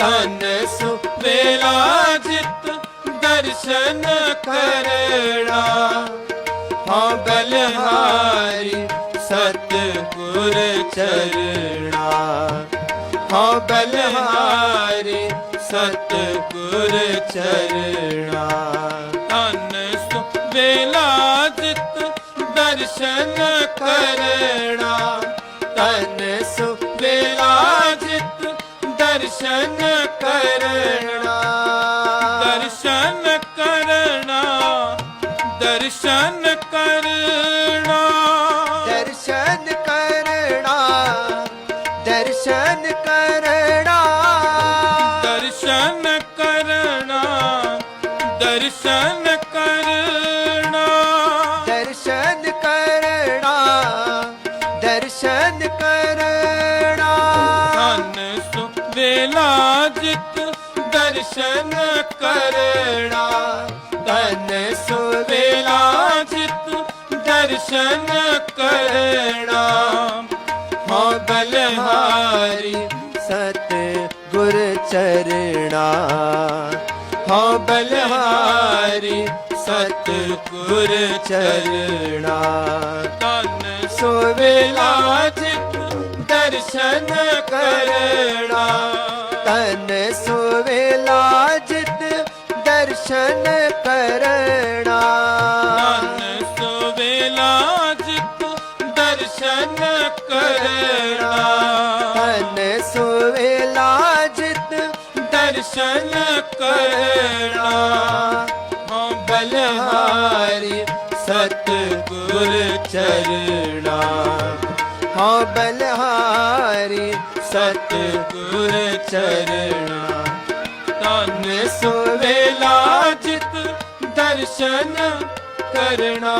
ਤਨ ਸੁਵੇਲਾ ਜਿਤ ਦਰਸ਼ਨ ਕਰਣਾ ਹਾਂ ਬਲਹਾਰੀ ਸਤਿਗੁਰ ਚਰਣਾ ਹਾਂ ਬਲਹਾਰੀ ਸਤਿਗੁਰ ਚਰਣਾ ਤਨ ਸੁਵੇਲਾ ਜਿਤ ਦਰਸ਼ਨ ਕਰਣਾ ਦਰਸ਼ਨ ਕਰਣਾ ਦਰਸ਼ਨ ਕਰਨਾ ਦਰਸ਼ਨ ਕਰਨਾ। ਦਰਸ਼ਨ ਕਰਣਾ ਦਰਸ਼ਨ ਕਰਣਾ ਦਰਸ਼ਨ ਕਰਨਾ ਦਰਸ਼ਨ ਕਰਨਾ। ਦਰਸ਼ਨ ਕਰਣਾ ਦਰਸ਼ਨ ਕਰਣਾ ਧਨ ਸੁਵੇਲਾ ਜਿਤ ਦਰਸ਼ਨ ਕਰਨਾ ਧਨ ਸੁਵੇਲਾ ਜਿਤ ਦਰਸ਼ਨ ਕਰਨਾ ਹਾਂ ਬਲਹਾਰੀ ਸਤ ਗੁਰ ਚਰਣਾ। ਹਾਂ ਬਲਹਾਰੀ ਸਤ ਗੁਰ ਚਰਣਾ। ਤਨ ਸੋਵੇਲਾ ਜਿਤ ਦਰਸ਼ਨ ਕਰਣਾ। ਤਨ ਸੁਵੇਲਾ ਜਿਤ ਦਰਸ਼ਨ ਕਰਣਾ ਤਨ ਸੋਵੇਲਾ ਜਿਤ ਦਰਸ਼ਨ ਕਰਣਾ ਤਨ ਸੁਵੇਲਾ ਜਿਤ ਦਰਸ਼ਨ ਕਰਨਾ। ਹਾਂ ਬਲਹਾਰੀ ਸਤ ਗੁਰ ਚਰਣਾ ਹਾਂ ਬਲਹਾਰੀ ਸਤ ਗੁਰ ਚਰਣਾ। ਤਨ ਸੁਵੇਲਾ ਜਿਤ ਦਰਸ਼ਨ ਕਰਨਾ